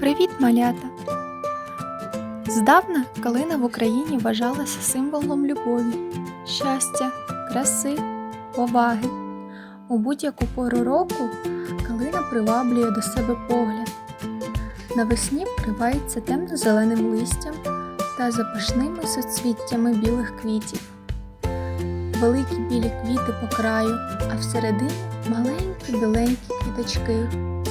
Привіт, малята! Здавна калина в Україні вважалася символом любові, щастя, краси, поваги. У будь-яку пору року калина приваблює до себе погляд. Навесні вкривається темно-зеленим листям та запашними соцвіттями білих квітів. Великі білі квіти по краю, а всередині маленькі біленькі квіточки.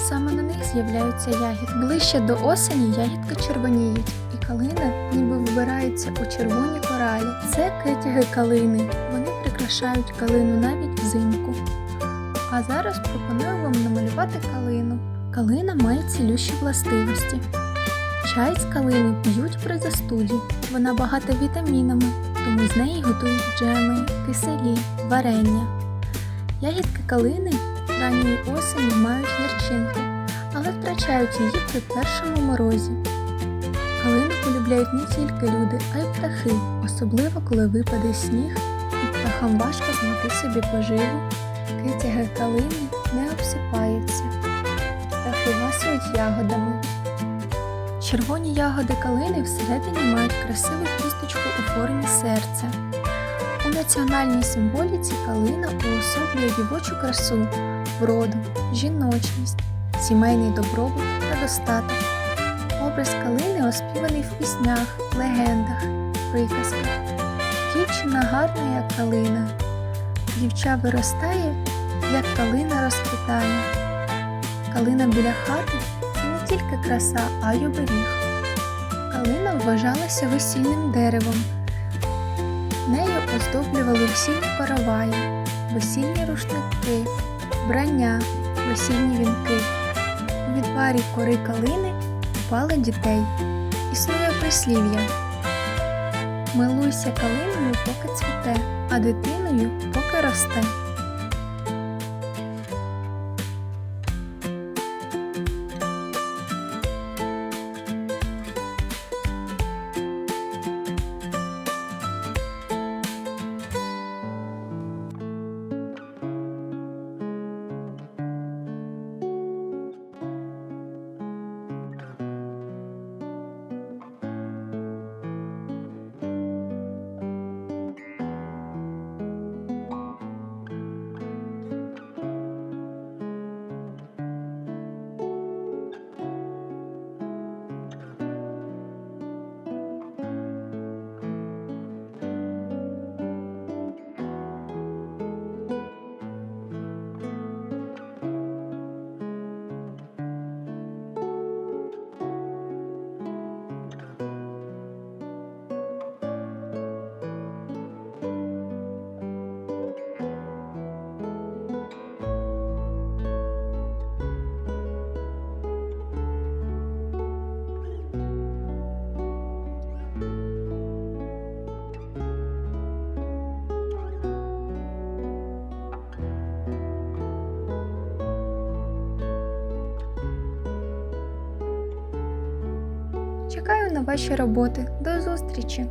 Саме на них з'являються ягід. Ближче до осені ягідки червоніють, і калина ніби вбирається у червоні коралі. Це кетяги калини. Вони прикрашають калину навіть взимку. А зараз пропоную вам намалювати калину. Калина має цілющі властивості. Чай з калини п'ють при застуді. Вона багата вітамінами, тому з неї готують джеми, киселі, варення. Ягідки калини ранньої осені мають гірчинку, але втрачають її при першому морозі. Калину полюбляють не тільки люди, а й птахи, особливо коли випаде сніг і птахам важко знайти собі поживу. Китяги калини не обсипаються, птахи ласують ягодами. Червоні ягоди калини всередині мають красиву кісточку у формі серця. У національній символіці калина уособлює дівочу красу, вроду, жіночність, сімейний добробут та достаток. Образ калини оспіваний в піснях, легендах, приказках. Дівчина гарна, як калина. Дівча виростає, як калина розквітає. Калина біля хати це не тільки краса, а й оберіг. Калина вважалася весільним деревом. Нею оздоблювали весільні караваї, весільні рушники, вбрання, весільні вінки. У відварі кори калини купали дітей. Існує прислів'я. Милуйся калиною, поки цвіте, а дитиною поки росте. Чекаю на ваші роботи. До зустрічі!